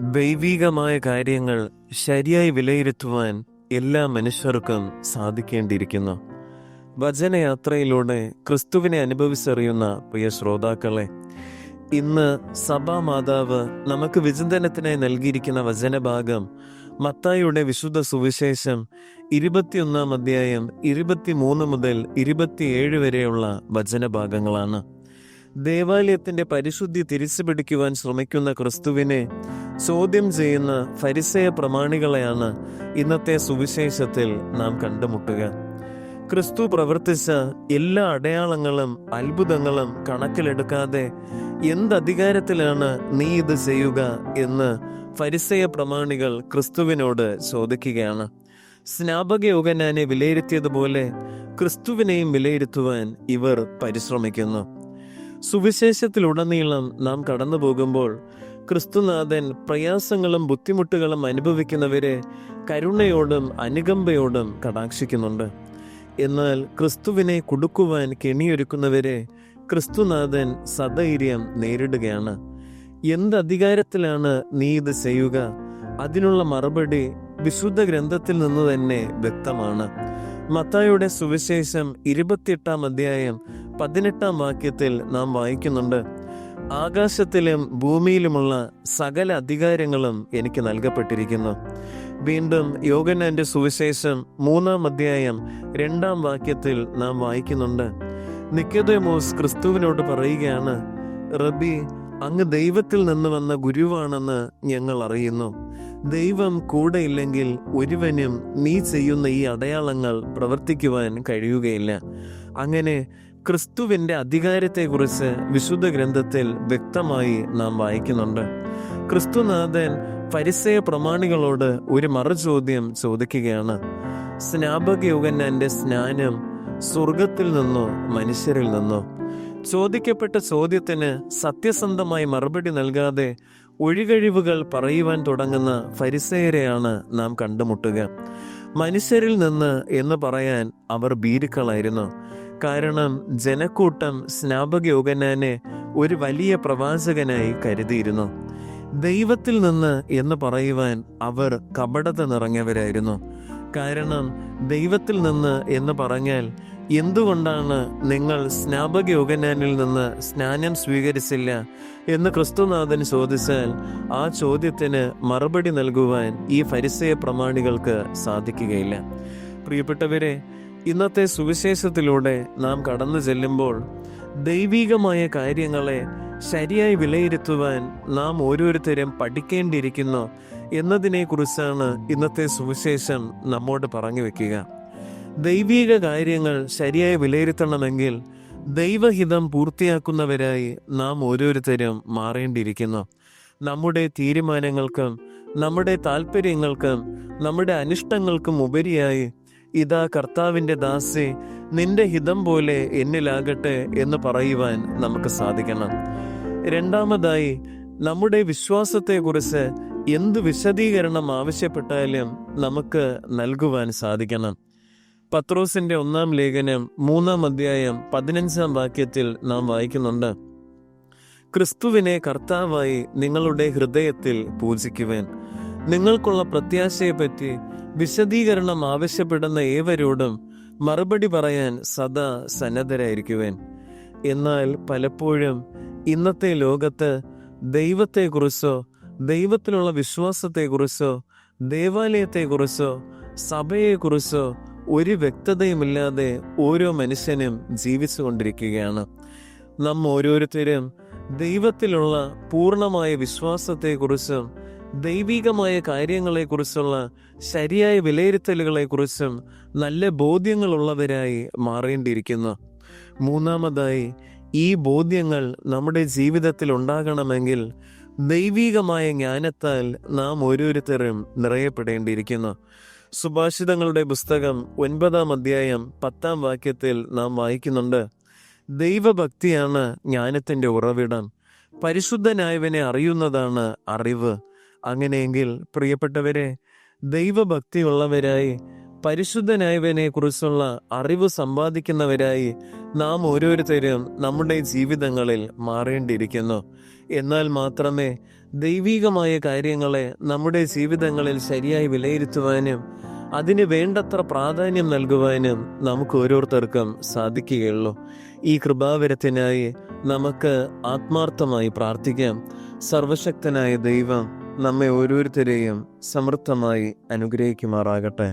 ദൈവികമായ കാര്യങ്ങൾ ശരിയായി വിലയിരുത്തുവാൻ എല്ലാ മനുഷ്യർക്കും സാധിക്കേണ്ടിയിരിക്കുന്നു. വചനയാത്രയിലൂടെ ക്രിസ്തുവിനെ അനുഭവിച്ചറിയുന്ന പ്രിയ ശ്രോതാക്കളെ ഇന്ന് സഭാ മാതാവ് നമുക്ക് വിചിന്തനത്തിനായി നൽകിയിരിക്കുന്ന വചനഭാഗം മത്തായിയുടെ വിശുദ്ധ സുവിശേഷം ഇരുപത്തിയൊന്നാം അധ്യായം ഇരുപത്തിമൂന്ന് മുതൽ ഇരുപത്തിയേഴ് വരെയുള്ള വചനഭാഗങ്ങളാണ്. ദേവാലയത്തിന്റെ പരിശുദ്ധി തിരിച്ചു പിടിക്കുവാൻ ശ്രമിക്കുന്ന ക്രിസ്തുവിനെ ചോദ്യം ചെയ്യുന്ന ഫരിസയ പ്രമാണികളെയാണ് ഇന്നത്തെ സുവിശേഷത്തിൽ നാം കണ്ടുമുട്ടുക. ക്രിസ്തു പ്രവർത്തിച്ച എല്ലാ അടയാളങ്ങളും അത്ഭുതങ്ങളും കണക്കിലെടുക്കാതെ എന്തധികാരത്തിലാണ് നീ ഇത് ചെയ്യുക എന്ന് ഫരിസയ പ്രമാണികൾ ക്രിസ്തുവിനോട് ചോദിക്കുകയാണ്. സ്നാപക യോഗനാനെ വിലയിരുത്തിയതുപോലെ ക്രിസ്തുവിനെയും വിലയിരുത്തുവാൻ ഇവർ പരിശ്രമിക്കുന്നു. സുവിശേഷത്തിലുടനീളം നാം കടന്നു പോകുമ്പോൾ ക്രിസ്തുനാഥൻ പ്രയാസങ്ങളും ബുദ്ധിമുട്ടുകളും അനുഭവിക്കുന്നവരെ കരുണയോടും അനുകമ്പയോടും കടാക്ഷിക്കുന്നുണ്ട്. എന്നാൽ ക്രിസ്തുവിനെ കുടുക്കുവാൻ കെണിയൊരുക്കുന്നവരെ ക്രിസ്തുനാഥൻ സധൈര്യം നേരിടുകയാണ്. എന്ത് അധികാരത്തിലാണ് നീ ഇത് ചെയ്യുക? അതിനുള്ള മറുപടി വിശുദ്ധ ഗ്രന്ഥത്തിൽ നിന്ന് തന്നെ വ്യക്തമാണ്. മത്തായുടെ സുവിശേഷം ഇരുപത്തിയെട്ടാം അധ്യായം പതിനെട്ടാം വാക്യത്തിൽ നാം വായിക്കുന്നുണ്ട്. ആകാശത്തിലും ഭൂമിയിലുമുള്ള സകല അധികാരങ്ങളും എനിക്ക് നൽകപ്പെട്ടിരിക്കുന്നു. വീണ്ടും യോഗനാന്റെ സുവിശേഷം മൂന്നാം അധ്യായം രണ്ടാം വാക്യത്തിൽ നാം വായിക്കുന്നുണ്ട്. നിക്കതേമോസ് ക്രിസ്തുവിനോട് പറയുകയാണ് റബി അങ്ങ് ദൈവത്തിൽ നിന്ന് വന്ന ഗുരുവാണെന്ന് ഞങ്ങൾ അറിയുന്നു. ദൈവം കൂടെയില്ലെങ്കിൽ ഒരുവനും നീ ചെയ്യുന്ന ഈ അടയാളങ്ങൾ പ്രവർത്തിക്കുവാൻ കഴിയുകയില്ല. അങ്ങനെ ക്രിസ്തുവിന്റെ അധികാരത്തെക്കുറിച്ച് വിശുദ്ധ ഗ്രന്ഥത്തിൽ വ്യക്തമായി നാം വായിക്കുന്നുണ്ട്. ക്രിസ്തുനാഥൻ പരിസയ പ്രമാണികളോട് ഒരു മറുചോദ്യം ചോദിക്കുകയാണ്. സ്നാപക യോഗന്നാന്റെ സ്നാനം സ്വർഗത്തിൽ നിന്നോ മനുഷ്യരിൽ നിന്നോ? ചോദിക്കപ്പെട്ട ചോദ്യത്തിന് സത്യസന്ധമായി മറുപടി നൽകാതെ ഒഴികഴിവുകൾ പറയുവാൻ തുടങ്ങുന്ന ഫരിസയരെയാണ് നാം കണ്ടുമുട്ടുക. മനുഷ്യരിൽ നിന്ന് എന്ന് പറയാൻ അവർ ഭീരുക്കളായിരുന്നു. കാരണം ജനക്കൂട്ടം സ്നാപക യോഗനാനെ ഒരു വലിയ പ്രവാചകനായി കരുതിയിരുന്നു. ദൈവത്തിൽ നിന്ന് എന്ന് പറയുവാൻ അവർ കപടത നിറഞ്ഞവരായിരുന്നു. കാരണം ദൈവത്തിൽ നിന്ന് എന്ന് പറഞ്ഞാൽ എന്തുകൊണ്ടാണ് നിങ്ങൾ സ്നാപക യോഗനാനിൽ നിന്ന് സ്നാനം സ്വീകരിച്ചില്ല എന്ന് ക്രിസ്തുനാഥൻ ചോദിച്ചാൽ ആ ചോദ്യത്തിന് മറുപടി നൽകുവാൻ ഈ ഫരിസയ പ്രമാണികൾക്ക് സാധിക്കുകയില്ല. പ്രിയപ്പെട്ടവരെ ഇന്നത്തെ സുവിശേഷത്തിലൂടെ നാം കടന്നു ചെല്ലുമ്പോൾ ദൈവികമായ കാര്യങ്ങളെ ശരിയായി വിലയിരുത്തുവാൻ നാം ഓരോരുത്തരും പഠിക്കേണ്ടിയിരിക്കുന്നു എന്നതിനെക്കുറിച്ചാണ് ഇന്നത്തെ സുവിശേഷം നമ്മോട് പറഞ്ഞു വെക്കുക. ദൈവിക കാര്യങ്ങൾ ശരിയായി വിലയിരുത്തണമെങ്കിൽ ദൈവഹിതം പൂർത്തിയാക്കുന്നവരായി നാം ഓരോരുത്തരും മാറേണ്ടിയിരിക്കുന്നു. നമ്മുടെ തീരുമാനങ്ങൾക്കും നമ്മുടെ താല്പര്യങ്ങൾക്കും നമ്മുടെ അനിഷ്ടങ്ങൾക്കും ഉപരിയായി ഇതാ കർത്താവിന്റെ ദാസെ നിന്റെ ഹിതം പോലെ എന്നിലാകട്ടെ എന്ന് പറയുവാൻ നമുക്ക് സാധിക്കണം. രണ്ടാമതായി നമ്മുടെ വിശ്വാസത്തെക്കുറിച്ച് എന്ത് വിശദീകരണം ആവശ്യപ്പെട്ടാലും നമുക്ക് നൽകുവാൻ സാധിക്കണം. പത്രോസിന്റെ ഒന്നാം ലേഖനം മൂന്നാം അധ്യായം പതിനഞ്ചാം വാക്യത്തിൽ നാം വായിക്കുന്നുണ്ട്. ക്രിസ്തുവിനെ കർത്താവായി നിങ്ങളുടെ ഹൃദയത്തിൽ പൂജിക്കുവാൻ. നിങ്ങൾക്കുള്ള പ്രത്യാശയെപ്പറ്റി വിശദീകരണം ആവശ്യപ്പെടുന്ന ഏവരോടും മറുപടി പറയാൻ സദാ സന്നദ്ധരായിരിക്കുവാൻ. എന്നാൽ പലപ്പോഴും ഇന്നത്തെ ലോകത്ത് ദൈവത്തെക്കുറിച്ചോ ദൈവത്തിലുള്ള വിശ്വാസത്തെക്കുറിച്ചോ ദേവാലയത്തെക്കുറിച്ചോ സഭയെക്കുറിച്ചോ ഒരു വ്യക്തതയുമില്ലാതെ ഓരോ മനുഷ്യനും ജീവിച്ചു കൊണ്ടിരിക്കുകയാണ് നാം ഓരോരുത്തരും ദൈവത്തിലുള്ള പൂർണമായ വിശ്വാസത്തെക്കുറിച്ചും ദൈവികമായ കാര്യങ്ങളെക്കുറിച്ചുള്ള ശരിയായ വിലയിരുത്തലുകളെക്കുറിച്ചും നല്ല ബോധ്യങ്ങളുള്ളവരായി മാറേണ്ടിയിരിക്കുന്നു. മൂന്നാമതായി ഈ ബോധ്യങ്ങൾ നമ്മുടെ ജീവിതത്തിൽ ഉണ്ടാകണമെങ്കിൽ ദൈവികമായ ജ്ഞാനത്താൽ നാം ഓരോരുത്തരും നിറയപ്പെടേണ്ടിയിരിക്കുന്നു. സുഭാഷിതങ്ങളുടെ പുസ്തകം ഒൻപതാം അധ്യായം പത്താം വാക്യത്തിൽ നാം വായിക്കുന്നുണ്ട് ദൈവഭക്തിയാണ് ജ്ഞാനത്തിന്റെ ഉറവിടം. പരിശുദ്ധനായവനെ അറിയുന്നതാണ് അറിവ്. അങ്ങനെയെങ്കിൽ പ്രിയപ്പെട്ടവരെ ദൈവഭക്തിയുള്ളവരായി പരിശുദ്ധനായവനെ കുറിച്ചുള്ള അറിവ് സമ്പാദിക്കുന്നവരായി നാം ഓരോരുത്തരും നമ്മുടെ ജീവിതങ്ങളിൽ മാറേണ്ടിയിരിക്കുന്നു. എന്നാൽ മാത്രമേ ദൈവികമായ കാര്യങ്ങളെ നമ്മുടെ ജീവിതങ്ങളിൽ ശരിയായി വിലയിരുത്തുവാനും അതിന് വേണ്ടത്ര പ്രാധാന്യം നൽകുവാനും നമുക്ക് ഓരോരുത്തർക്കും സാധിക്കുകയുള്ളൂ. ഈ കൃപാവരത്തിനായി നമുക്ക് ആത്മാർത്ഥമായി പ്രാർത്ഥിക്കാം. സർവശക്തനായ ദൈവം നമ്മെ ഓരോരുത്തരെയും സമൃദ്ധമായി അനുഗ്രഹിക്കുമാറാകട്ടെ.